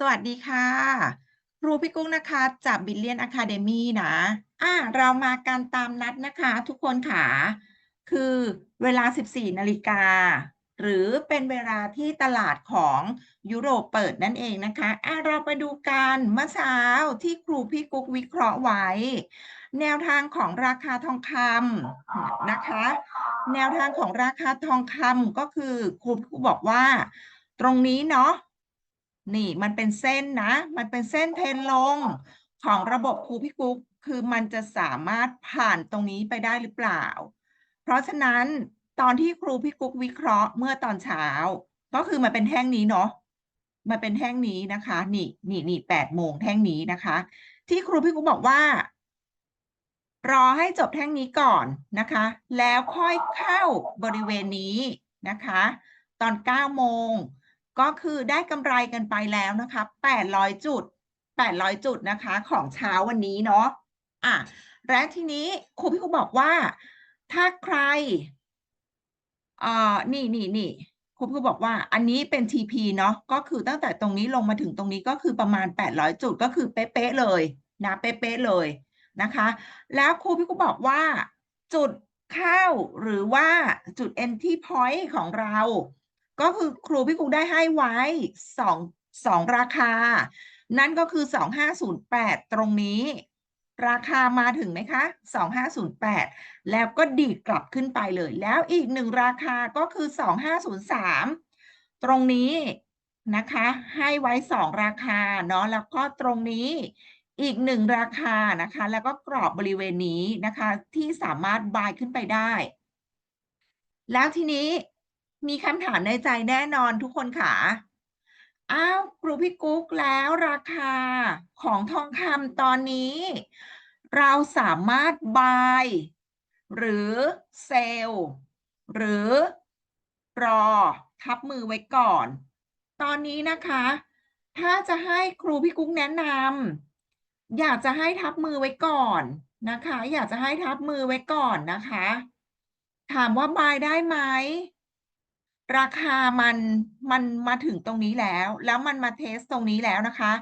สวัสดีค่ะ ครูพี่กุ้งนะคะ จาก Brilliant Academy นะอ่าเรามากันตามนัดนะคะ ทุกคนค่ะ คือเวลา 14 นาฬิกา หรือเป็นเวลาที่ตลาดของยุโรปเปิดนั่นเองนะคะอ่าเราไปดูกันเมื่อเช้าที่ครูพี่กุ๊กวิเคราะห์ไว้ แนวทางของราคาทองคำนะคะ แนวทางของราคาทองคำก็คือครูพี่กุ๊กบอกว่า ตรงนี้เนาะ นี่มันเป็นเส้นนะ มันเป็นเส้นเทรนลงของระบบครูพี่กุ๊กคือมันจะสามารถผ่านตรงนี้ไปได้หรือเปล่า เพราะฉะนั้นตอนที่ครูพี่กุ๊กวิเคราะห์เมื่อตอนเช้า ก็คือมันเป็นแท่งนี้เนาะมันเป็นแท่งนี้นะคะ นี่นี่นี่แปดโมงแท่งนี้นะคะ ที่ครูพี่กุ๊กบอกว่า รอให้จบแท่งนี้ก่อนนะคะ แล้วค่อยเข้าบริเวณนี้นะคะ ตอนเก้าโมง ก็คือได้กำไรกันไปแล้วนะคะ800 จุด 800 จุดนะคะของเช้าวันนี้เนาะอะและทีนี้ครูพี่ครูบอกว่าถ้าใครเอ่อนี่นี่นี่ครูพี่ครูบอกว่าอันนี้เป็น TP เนาะก็คือตั้งแต่ตรงนี้ลงมาถึงตรงนี้ก็คือประมาณ 800 จุดก็คือเป๊ะๆเลยนะเป๊ะๆเลยนะคะ แล้วครูพี่ครูบอกว่าจุดเข้าหรือว่าจุด entry point ของเรา ก็คือครูพี่ครูได้ให้ไว้สองสองราคา นั่นก็คือ 2508 ตรงนี้ ราคามาถึงไหมคะ 2508 แล้วก็ดีดกลับขึ้นไปเลย แล้วอีกหนึ่งราคาก็คือ 2503 ตรงนี้นะคะ ให้ไว้สองราคาเนาะแล้วก็ตรงนี้อีกหนึ่งราคานะคะ แล้วก็กรอบบริเวณนี้นะคะที่สามารถบายขึ้นไปได้ แล้วทีนี้ มีคำถามในใจแน่นอนทุกคนค่ะ อ้าวครูพี่กุ๊กแล้วราคาของทองคำตอนนี้ เราสามารถ buy หรือเซลหรือรอทับมือไว้ก่อน ตอนนี้นะคะ ถ้าจะให้ครูพี่กุ๊กแนะนำอยากจะให้ทับมือไว้ก่อนนะคะ อยากจะให้ทับมือไว้ก่อนนะคะ ถามว่า buy ได้ไหม ราคามันมันมาถึงตรงนี้แล้ว แล้วมันมาเทสตรงนี้แล้วนะคะ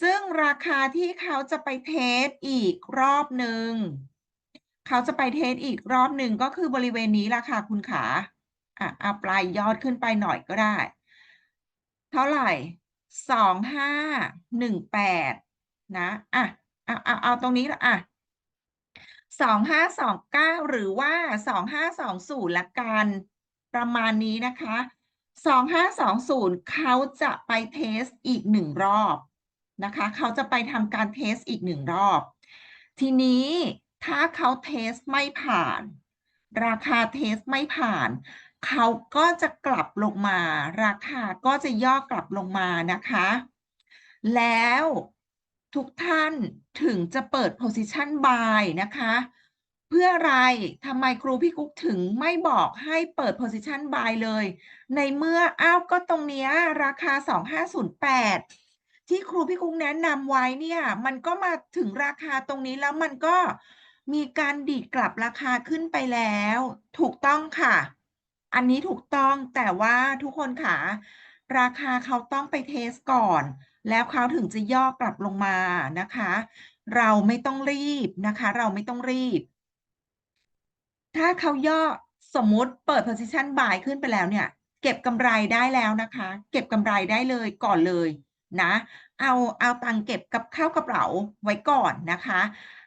ซึ่งราคาที่เขาจะไปเทสอีกรอบหนึ่งเขาจะไปเทสอีกรอบหนึ่งก็คือบริเวณนี้ละค่ะคุณขาอะเอาปลายยอดขึ้นไปหน่อยก็ได้ เท่าไหร่สองห้าหนึ่งแปดนะอะเอาเอาเอาตรงนี้ละอะสองห้าสองเก้าหรือว่าสองห้าสองศูนย์ละกัน ประมาณนี้นะคะสองห้าสองศูนย์เขาจะไปเทสอีกหนึ่งรอบนะคะ เขาจะไปทำการเทสอีกหนึ่งรอบ ทีนี้ถ้าเขาเทสไม่ผ่าน ราคาเทสไม่ผ่าน เขาก็จะกลับลงมา ราคาก็จะย่อกลับลงมานะคะ แล้วทุกท่านถึงจะเปิด position buy นะคะ เพื่ออะไรทำไมครูพี่กุ๊กถึงไม่บอกให้เปิด position buy เลย ในเมื่ออ้าวก็ตรงเนี้ยราคา 2508 ที่ครูพี่กุ๊กแนะนำไว้เนี่ย มันก็มาถึงราคาตรงนี้แล้วมันก็มีการดีดกลับราคาขึ้นไปแล้ว ถูกต้องค่ะ อันนี้ถูกต้องแต่ว่าทุกคนค่ะ ราคาเขาต้องไปเทสก่อน แล้วเขาถึงจะย่อกลับลงมานะคะ เราไม่ต้องรีบนะคะ เราไม่ต้องรีบ ถ้าเขาย่อสมมติเปิด position buy ขึ้นไปแล้วเนี่ย เก็บกำไรได้แล้วนะคะ เก็บกำไรได้เลยก่อนเลยนะ เอาเอาตังค์เก็บกับเข้ากระเป๋าไว้ก่อนนะคะ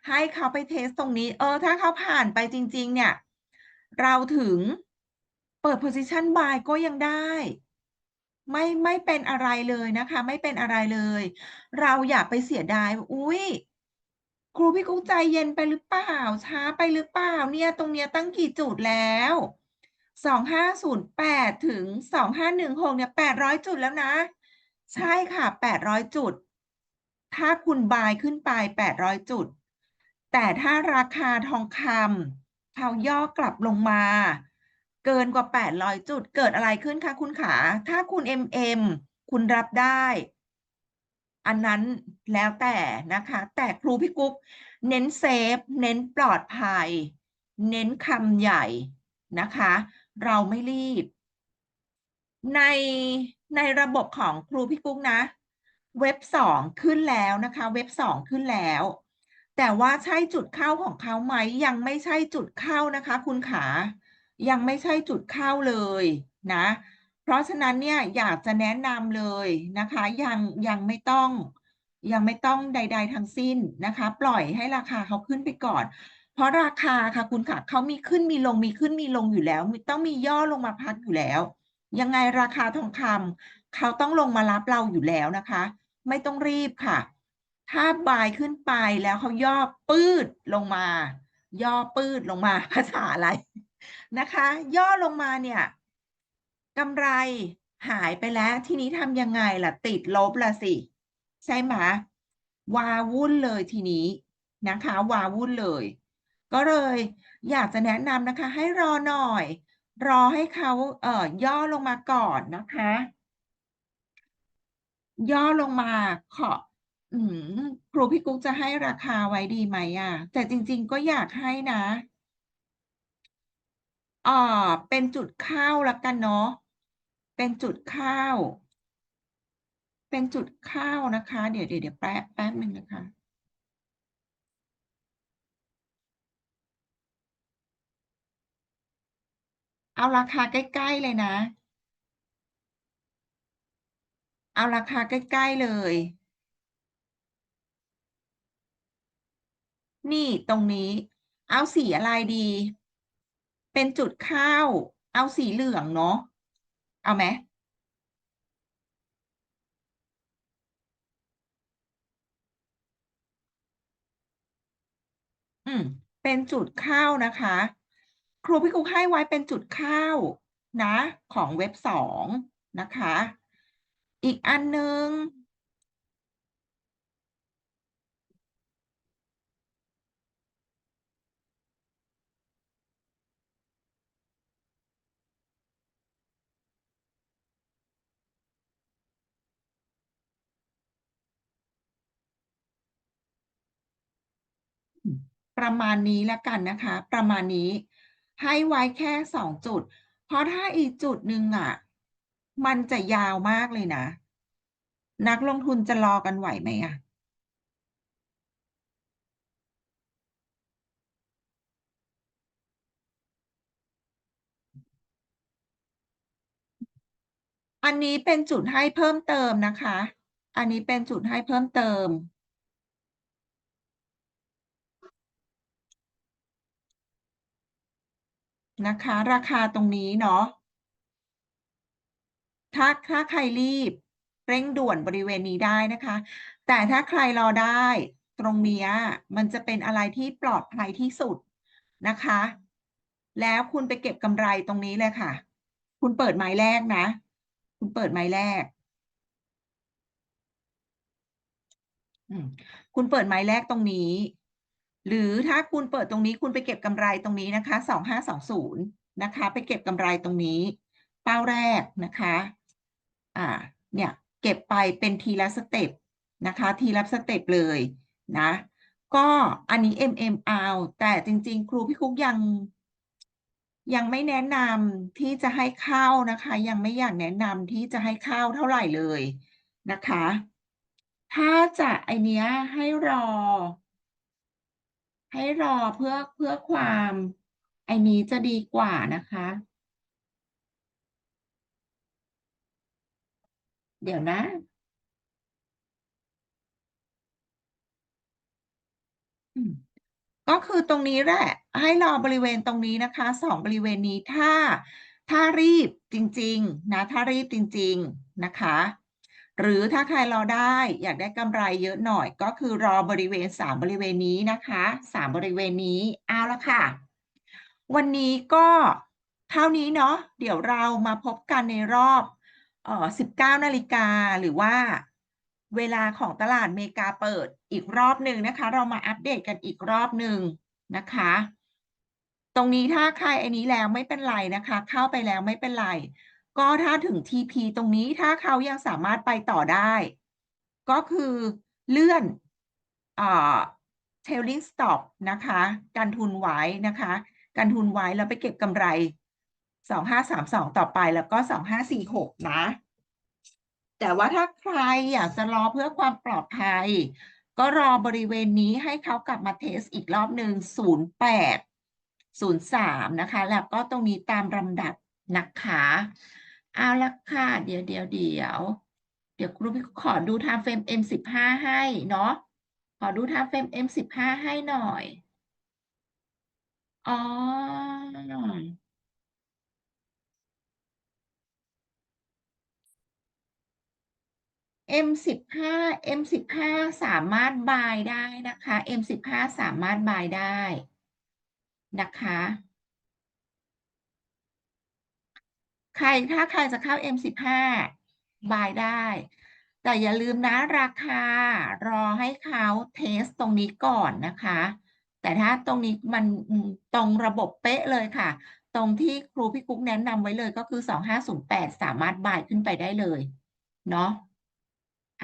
ให้เขาไปเทสตรงนี้ เออ ถ้าเขาผ่านไปจริง ๆ เนี่ย เราถึงเปิด position buy ก็ยังได้ไม่ไม่เป็นอะไรเลยนะคะ ไม่เป็นอะไรเลย เราอย่าไปเสียดาย อุ้ย ครูพี่กุ๊กใจเย็นไปหรือเปล่า ช้าไปหรือเปล่า เนี่ยตรงเนี้ยตั้งกี่จุดแล้วสองห้าศูนย์แปดถึงสองห้าหนึ่งหกเนี่ยแปดร้อยจุดแล้วนะ ใช่ค่ะแปดร้อยจุด ถ้าคุณบายขึ้นไปแปดร้อยจุด แต่ถ้าราคาทองคำเขาย่อกลับลงมา เกินกว่า800จุด เกิดอะไรขึ้นคะคุณขา ถ้าคุณ MM คุณรับได้ อันนั้นแล้วแต่นะคะ แต่ครูพี่กุ๊กเน้นเซฟ เน้นปลอดภัย เน้นคำใหญ่นะคะ เราไม่รีบ ในในระบบของครูพี่กุ๊กนะ เว็บสองขึ้นแล้วนะคะ เว็บสองขึ้นแล้ว แต่ว่าใช่จุดเข้าของเขาไหมยังไม่ใช่จุดเข้านะคะ คุณขา ยังไม่ใช่จุดเข้าเลยนะ เพราะฉะนั้นเนี่ยอยากจะแนะนำเลยนะคะ ยังยังไม่ต้องยังไม่ต้องใด ๆ ทั้งสิ้นนะคะ ปล่อยให้ราคาเขาขึ้นไปก่อน เพราะราคาค่ะคุณค่ะเขามีขึ้นมีลงมีขึ้นมีลงอยู่แล้วต้องมีย่อลงมาพักอยู่แล้ว ยังไงราคาทองคำเขาต้องลงมารับเราอยู่แล้วนะคะ ไม่ต้องรีบค่ะ ถ้าบายขึ้นไปแล้วเขาย่อปืดลงมา ย่อปืดลงมาภาษาอะไรนะคะ ย่อลงมาเนี่ย กำไรหายไปแล้ว ทีนี้ทำยังไงล่ะ ติดลบละสิ ใช่ไหมวาวุ่นเลยทีนี้นะคะ วาวุ่นเลย ก็เลยอยากจะแนะนำนะคะ ให้รอหน่อย รอให้เขาเอ่อย่อลงมาก่อนนะคะ ย่อลงมาขออืมครูพี่กุ๊กจะให้ราคาไว้ดีไหมอะ แต่จริง ๆ ก็อยากให้นะอ่าเป็นจุดเข้าล้วกันเนาะ เป็นจุดเข้าเป็นจุดเข้านะคะเดี๋ยวเดี๋ยวเดี๋ยวแป๊บแป๊บหนึ่งนะคะเอาราคาใกล้ ๆ เลยนะ เอาราคาใกล้ ๆ เลย นี่ตรงนี้ เอาสีอะไรดี เป็นจุดเข้าเอาสีเหลืองเนาะ เอาไหมอืม เป็นจุดเข้านะคะ ครูพี่ครูให้ไว้เป็นจุดเข้านะ ของเว็บสองนะคะ อีกอันหนึ่ง ประมาณนี้แล้วกันนะคะ ประมาณนี้ ให้ไว้แค่สองจุด เพราะถ้าอีกจุดหนึ่งอะ มันจะยาวมากเลยนะ นักลงทุนจะรอกันไหวไหมอะอันนี้เป็นจุดให้เพิ่มเติมนะคะ อันนี้เป็นจุดให้เพิ่มเติม นะคะ ราคาตรงนี้เนาะถ้าถ้าใครรีบเร่งด่วนบริเวณนี้ได้นะคะ แต่ถ้าใครรอได้ ตรงนี้มันจะเป็นอะไรที่ปลอดภัยที่สุดนะคะ แล้วคุณไปเก็บกำไรตรงนี้เลยค่ะ คุณเปิดไม้แรกนะ คุณเปิดไม้แรกคุณเปิดไม้แรกตรงนี้ หรือถ้าคุณเปิดตรงนี้คุณไปเก็บกำไรตรงนี้นะคะสองห้าสองศูนย์นะคะ ไปเก็บกำไรตรงนี้ เป้าแรกนะคะ อ่า เนี่ย เก็บไปเป็นทีละสเต็ปนะคะ ทีละสเต็ปเลยนะ ก็อันนี้ MM เอาแต่จริง ๆ ครูพี่คุกยังยังไม่แนะนำที่จะให้เข้านะคะ ยังไม่อยากแนะนำที่จะให้เข้าเท่าไหร่เลยนะคะ ถ้าจะไอเนี้ยให้รอ ให้รอเพื่อเพื่อความไอ้นี้จะดีกว่านะคะ เดี๋ยวนะก็คือตรงนี้แหละ ให้รอบริเวณตรงนี้นะคะสองบริเวณนี้ถ้าถ้ารีบจริง ๆ นะ ถ้ารีบจริง ๆ นะคะ หรือถ้าใครรอได้อยากได้กำไรเยอะหน่อย ก็คือรอบริเวณสามบริเวณนี้นะคะสามบริเวณนี้เอาละค่ะ วันนี้ก็เท่านี้เนาะเดี๋ยวเรามาพบกันในรอบเอ่อสิบเก้านาฬิกาหรือว่าเวลาของตลาดเมกาเปิดอีกรอบหนึ่งนะคะ เรามาอัปเดตกันอีกรอบหนึ่งนะคะ ตรงนี้ถ้าใครอันนี้แล้วไม่เป็นไรนะคะ เข้าไปแล้วไม่เป็นไร ก็ถ้าถึง TP ตรงนี้ถ้าเขายังสามารถไปต่อได้ ก็คือเลื่อนอ่า trailing stop นะคะ การทุนไว้นะคะ การทุนไว้แล้วไปเก็บกำไร 2532 ต่อไปแล้วก็ 2546 นะ แต่ว่าถ้าใครอยากจะรอเพื่อความปลอดภัย ก็รอบริเวณนี้ให้เขากลับมาเทสอีกรอบหนึ่ง08 03 นะคะ แล้วก็ตรงนี้ตามลำดับนะคะ เอาละค่ะ เดี๋ยวเดี๋ยวเดี๋ยว เดี๋ยวครูพี่ขอดู time frame M15 ให้เนาะ ขอดู time frame M15 ให้หน่อย อ๋อ M15 M15 สามารถบายได้นะคะ M15 สามารถบายได้นะคะ ใครถ้าใครจะเข้า M15 บายได้ แต่อย่าลืมนะราคารอให้เขาเทสตรงนี้ก่อนนะคะ แต่ถ้าตรงนี้มันตรงระบบเป๊ะเลยค่ะ ตรงที่ครูพี่กุ๊กแนะนำไว้เลยก็คือ 2508 สามารถบายขึ้นไปได้เลย เนาะ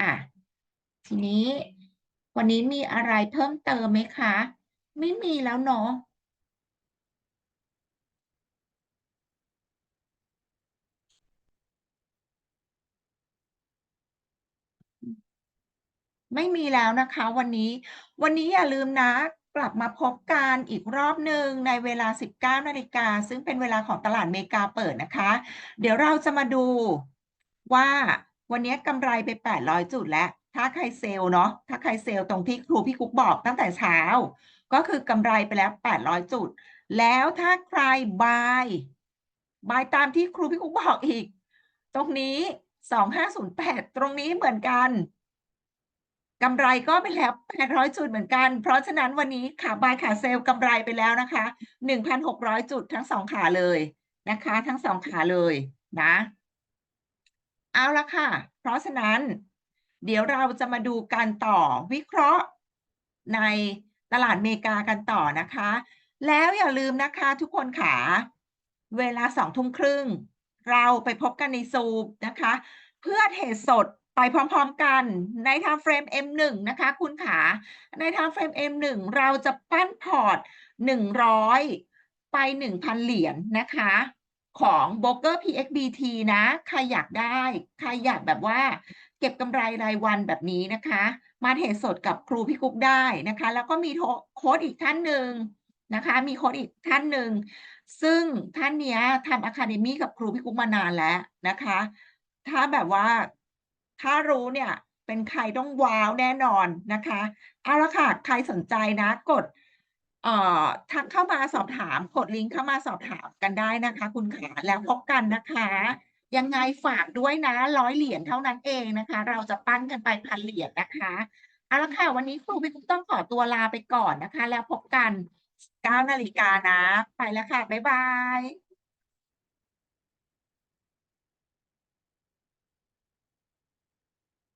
อะ ทีนี้วันนี้มีอะไรเพิ่มเติมไหมคะ ไม่มีแล้วเนาะ ไม่มีแล้วนะคะวันนี้ วันนี้อย่าลืมนะกลับมาพบกันอีกรอบหนึ่งในเวลา 19นาฬิกาซึ่งเป็นเวลาของตลาดเมกาเปิดนะคะ เดี๋ยวเราจะมาดูว่าวันนี้กำไรไป 800 จุดแล้ว ถ้าใครเซล์เนาะถ้าใครเซล์ตรงที่ครูพี่กุ๊กบอกตั้งแต่เช้า ก็คือกำไรไปแล้ว 800 จุด แล้วถ้าใครบายบายตามที่ครูพี่กุ๊กบอกอีก ตรงนี้ 2508 ตรงนี้เหมือนกัน กำไรก็ไปแล้ว 800 จุดเหมือนกัน เพราะฉะนั้นวันนี้ขาบายขาเซลล์กำไรไปแล้วนะคะ 1,600 จุดทั้งสองขาเลยนะคะ ทั้งสองขาเลยนะ เอาละค่ะ เพราะฉะนั้น เดี๋ยวเราจะมาดูกันต่อวิเคราะห์ในตลาดเมกากันต่อนะคะ แล้วอย่าลืมนะคะทุกคนค่ะเวลาสองทุ่มครึ่ง เราไปพบกันในซูมนะคะ เพื่อเทสด ไปพร้อมๆกันใน time frame M1 นะคะ คุณขาใน time frame M1 เราจะปั้นพอร์ต 100 ไป 1,000 เหรียญนะคะ ของ b r o k e r PXBT นะ ใครอยากได้ ใครอยากแบบว่า เก็บกำไรรายวันแบบนี้นะคะ มาเทรดสดกับครูพี่กุ๊กได้นะคะ แล้วก็มีโทโค้ดอีกท่านหนึ่งนะคะ มีโค้ดอีกท่านหนึ่ง ซึ่งท่านเนี้ยทำอะคาเดมี่กับครูพี่กุ๊กมานานแล้วนะคะ ถ้าแบบว่า ถ้ารู้เนี่ยเป็นใครต้องว้าวแน่นอนนะคะเอาละค่ะใครสนใจนะกดเอ่อทักเข้ามาสอบถามกดลิงก์เข้ามาสอบถามกันได้นะคะ คุณขาแล้วพบกันนะคะ ยังไงฝากด้วยนะร้อยเหรียญเท่านั้นเองนะคะ เราจะปั้นกันไปพันเหรียญนะคะเอาละค่ะวันนี้ครูพี่กุ๊กต้องขอตัวลาไปก่อนนะคะ แล้วพบกัน9นาฬิกานะ ไปแล้วค่ะ บ๊ายบาย